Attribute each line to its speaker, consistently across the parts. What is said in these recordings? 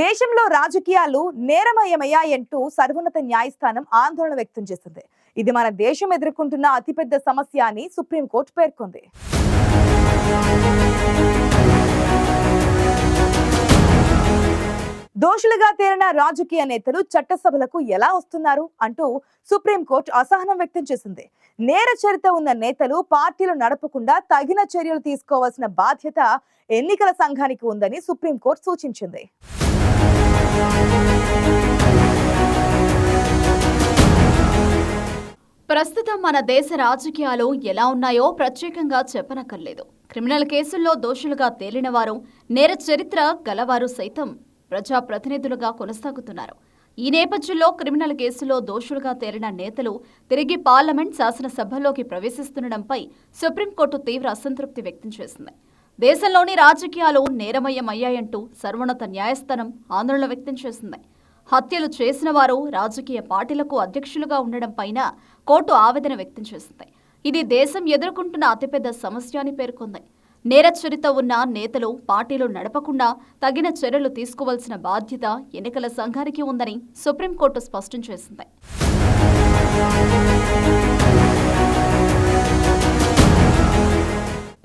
Speaker 1: దేశంలో రాజకీయాలు నేరమయమయ్యాయంటూ సర్వోన్నత న్యాయస్థానం ఆందోళన వ్యక్తం చేసింది. ఇది మన దేశం ఎదుర్కొంటున్న అతిపెద్ద సమస్య అని సుప్రీంకోర్టు పేర్కొంది. దోషులుగా తేలిన రాజకీయ నేతలు చట్టసభలకు ఎలా వస్తున్నారు అంటూ సుప్రీంకోర్టు అసహనం వ్యక్తం చేసింది. నేర చరిత్ర ఉన్న నేతలు పార్టీలు నడపకుండా తగిన చర్యలు తీసుకోవాల్సిన బాధ్యత ఎన్నికల సంఘానికి ఉందని సుప్రీంకోర్టు సూచించింది.
Speaker 2: ప్రస్తుతం మన దేశ రాజకీయాలు ఎలా ఉన్నాయో ప్రత్యేకంగా చెప్పనక్కర్లేదు. క్రిమినల్ కేసుల్లో దోషులుగా తేలినవారు నేర చరిత్ర గలవారు సైతం ప్రజాప్రతినిధులుగా కొనసాగుతున్నారు. ఈ నేపథ్యంలో క్రిమినల్ కేసులో దోషులుగా తేలిన నేతలు తిరిగి పార్లమెంట్ శాసనసభలోకి ప్రవేశిస్తుండడంపై సుప్రీంకోర్టు తీవ్ర అసంతృప్తి వ్యక్తం చేసింది. దేశంలోని రాజకీయాలు నేరమయమయ్యాయంటూ సర్వోన్నత న్యాయస్థానం ఆందోళన వ్యక్తం చేసింది. హత్యలు చేసిన వారు రాజకీయ పార్టీలకు అధ్యక్షులుగా ఉండడం పైన కోర్టు ఆవేదన వ్యక్తం చేసింది. ఇది దేశం ఎదుర్కొంటున్న అతిపెద్ద సమస్య అని పేర్కొంది. నేర ఉన్న నేతలు పార్టీలు నడపకుండా తగిన చర్యలు తీసుకోవాల్సిన బాధ్యత ఎన్నికల సంఘానికి ఉందని సుప్రీంకోర్టు స్పష్టం చేసింది.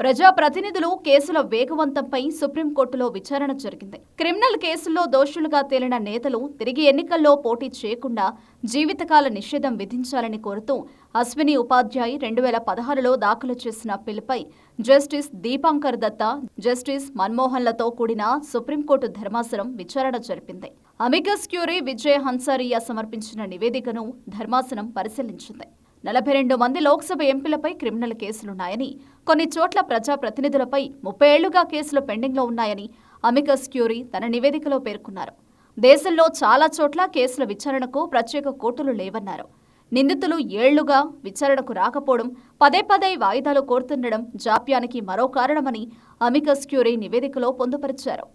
Speaker 2: ప్రజాప్రతినిధులు కేసుల వేగవంతంపై సుప్రీంకోర్టులో విచారణ జరిగింది. క్రిమినల్ కేసుల్లో దోషులుగా తేలిన నేతలు తిరిగి ఎన్నికల్లో పోటీ చేయకుండా జీవితకాల నిషేధం విధించాలని కోరుతూ అశ్విని ఉపాధ్యాయ్ రెండు వేల పదహారులో దాఖలు చేసిన పిల్పై జస్టిస్ దీపాంకర్ దత్తా జస్టిస్ మన్మోహన్లతో కూడిన సుప్రీంకోర్టు ధర్మాసనం విచారణ జరిపింది. అమికస్ క్యూరీ విజయ్ హన్సారియా సమర్పించిన నివేదికను ధర్మాసనం పరిశీలించింది. నలభై రెండు మంది లోక్సభ ఎంపీలపై క్రిమినల్ కేసులున్నాయని కొన్ని చోట్ల ప్రజాప్రతినిధులపై ముప్పై ఏళ్ళుగా కేసులు పెండింగ్లో ఉన్నాయని అమికస్ క్యూరీ తన నివేదికలో పేర్కొన్నారు. దేశంలో చాలా చోట్ల కేసుల విచారణకు ప్రత్యేక కోర్టులు లేవన్నారు. నిందితులు ఏళ్ళుగా విచారణకు రాకపోవడం పదే పదే వాయిదాలు కోరుతుండడం జాప్యానికి మరో కారణమని అమికస్ క్యూరీ నివేదికలో పొందుపరిచారు.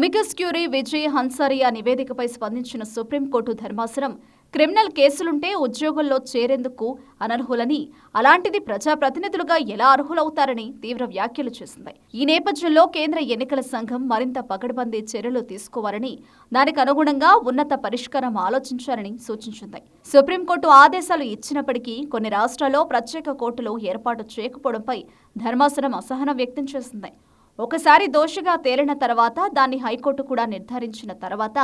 Speaker 2: అమికస్ క్యూరీ విజయ్ హన్సారియా నివేదికపై స్పందించిన సుప్రీంకోర్టు ధర్మాసనం క్రిమినల్ కేసులుంటే ఉద్యోగంలో చేరేందుకు అనర్హులని అలాంటిది ప్రజాప్రతినిధులుగా ఎలా అర్హులవుతారని తీవ్ర వ్యాఖ్యలు చేసింది ఈ నేపథ్యంలో కేంద్ర ఎన్నికల సంఘం మరింత పకడ్బందీ చర్యలు తీసుకోవాలని దానికి అనుగుణంగా ఉన్నత పరిష్కారం ఆలోచించాలని సూచించింది. సుప్రీంకోర్టు ఆదేశాలు ఇచ్చినప్పటికీ కొన్ని రాష్ట్రాల్లో ప్రత్యేక కోర్టులు ఏర్పాటు చేయకపోవడంపై ధర్మాసనం అసహనం వ్యక్తం చేసింది. ఒకసారి దోషిగా తేలిన తర్వాత దాన్ని హైకోర్టు కూడా నిర్ధారించిన తర్వాత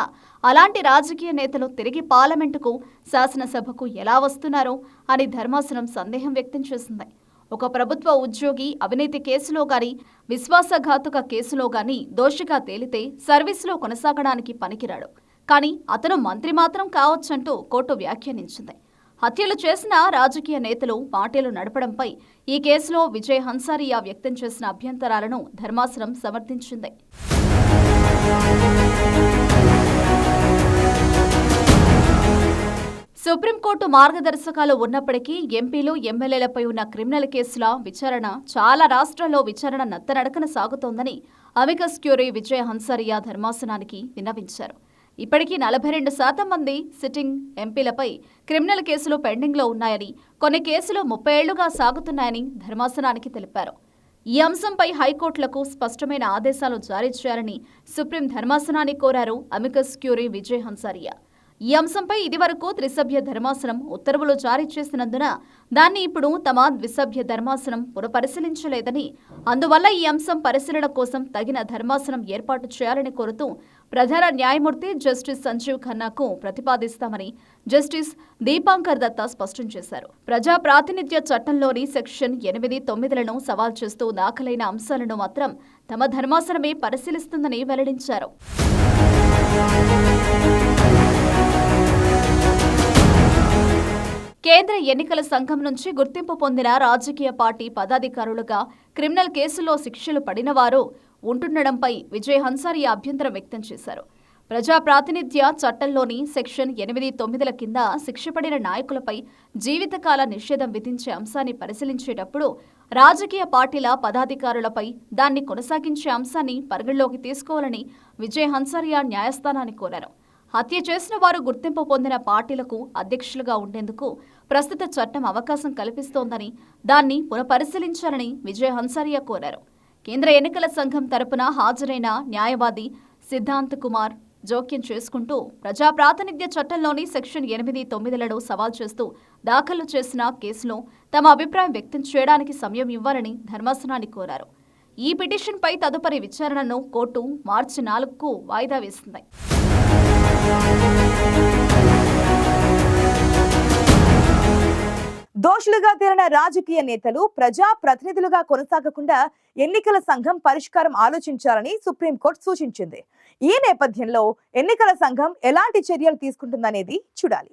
Speaker 2: అలాంటి రాజకీయ నేతలు తిరిగి పార్లమెంటుకు శాసనసభకు ఎలా వస్తున్నారో అని ధర్మాసనం సందేహం వ్యక్తం చేసింది. ఒక ప్రభుత్వ ఉద్యోగి అవినీతి కేసులో గాని విశ్వాసఘాతుక కేసులో గాని దోషిగా తేలితే సర్వీసులో కొనసాగడానికి పనికిరాడు. కానీ అతను మంత్రి మాత్రం కావచ్చంటూ కోర్టు వ్యాఖ్యానించింది. హత్యలు చేసిన రాజకీయ నేతలు పార్టీలు నడపడంపై ఈ కేసులో విజయ్ హన్సారియా వ్యక్తం చేసిన అభ్యంతరాలను ధర్మాసనం సమర్థించింది. సుప్రీంకోర్టు మార్గదర్శకాలు ఉన్నప్పటికీ ఎంపీలు ఎమ్మెల్యేలపై ఉన్న క్రిమినల్ కేసుల విచారణ చాలా రాష్ట్రాల్లో విచారణ నత్తనడకన సాగుతోందని అమికస్ క్యూరీ విజయ్ హన్సారియా ధర్మాసనానికి విన్నవించారు. ఇప్పటికీ నలభై రెండు శాతం మంది సిట్టింగ్ ఎంపీలపై క్రిమినల్ కేసులు పెండింగ్లో ఉన్నాయని కొన్ని కేసులు ముప్పై ఏళ్ళుగా సాగుతున్నాయని ధర్మాసనానికి తెలిపారు. ఈ అంశంపై హైకోర్టులకు స్పష్టమైన ఆదేశాలు జారీ చేయాలని సుప్రీం ధర్మాసనాన్ని కోరారు అమికస్ క్యూరీ విజయ్ హన్సారియా ఈ అంశంపై ఇదివరకు త్రిసభ్య ధర్మాసనం ఉత్తర్వులు జారీ చేసినందున దాన్ని ఇప్పుడు తమ ద్విసభ్య ధర్మాసనం పునఃపరిశీలించలేదని అందువల్ల ఈ అంశం పరిశీలన కోసం తగిన ధర్మాసనం ఏర్పాటు చేయాలని కోరుతూ ప్రధాన న్యాయమూర్తి జస్టిస్ సంజీవ్ ఖన్నాకు ప్రతిపాదిస్తామని జస్టిస్ దీపాంకర్ దత్తా స్పష్టం చేశారు. ప్రజా ప్రాతినిధ్య చట్టంలోని సెక్షన్ ఎనిమిది తొమ్మిదిలను సవాల్ చేస్తూ దాఖలైన అంశాలను మాత్రం తమ ధర్మాసనమే పరిశీలిస్తుందని వెల్లడించారు. కేంద్ర ఎన్నికల సంఘం నుంచి గుర్తింపు పొందిన రాజకీయ పార్టీ పదాధికారులుగా క్రిమినల్ కేసులో శిక్షలు పడిన వారు ఉంటుండడంపై విజయ్ హన్సారియా అభ్యంతరం వ్యక్తం చేశారు. ప్రజా ప్రాతినిధ్య చట్టంలోని సెక్షన్ ఎనిమిది తొమ్మిదిల కింద శిక్ష పడిన నాయకులపై జీవితకాల నిషేధం విధించే అంశాన్ని పరిశీలించేటప్పుడు రాజకీయ పార్టీల పదాధికారులపై దాన్ని కొనసాగించే అంశాన్ని పరిగణలోకి తీసుకోవాలని విజయ్ హన్సారియా న్యాయస్థానాన్ని కోరారు. హత్య చేసిన వారు గుర్తింపు పొందిన పార్టీలకు అధ్యక్షులుగా ఉండేందుకు ప్రస్తుత చట్టం అవకాశం కల్పిస్తోందని దాన్ని పునఃపరిశీలించాలని విజయ్ హన్సారియా కోరారు. కేంద్ర ఎన్నికల సంఘం తరపున హాజరైన న్యాయవాది సిద్ధాంత్ కుమార్ జోక్యం చేసుకుంటూ ప్రజా ప్రాతినిధ్య చట్టంలోని సెక్షన్ ఎనిమిది తొమ్మిదిలలో సవాల్ చేస్తూ దాఖలు చేసిన కేసులో తమ అభిప్రాయం వ్యక్తం చేయడానికి సమయం ఇవ్వాలని ధర్మాసనాన్ని కోరారు. ఈ పిటిషన్పై తదుపరి విచారణను కోర్టు మార్చి నాలుగుకు వాయిదా వేసింది.
Speaker 1: దోషులుగా తీరిన రాజకీయ నేతలు ప్రజా ప్రతినిధులుగా కొనసాగకుండా ఎన్నికల సంఘం పరిష్కారం ఆలోచించాలని సుప్రీంకోర్టు సూచించింది. ఈ నేపథ్యంలో ఎన్నికల సంఘం ఎలాంటి చర్యలు తీసుకుంటుందనేది చూడాలి.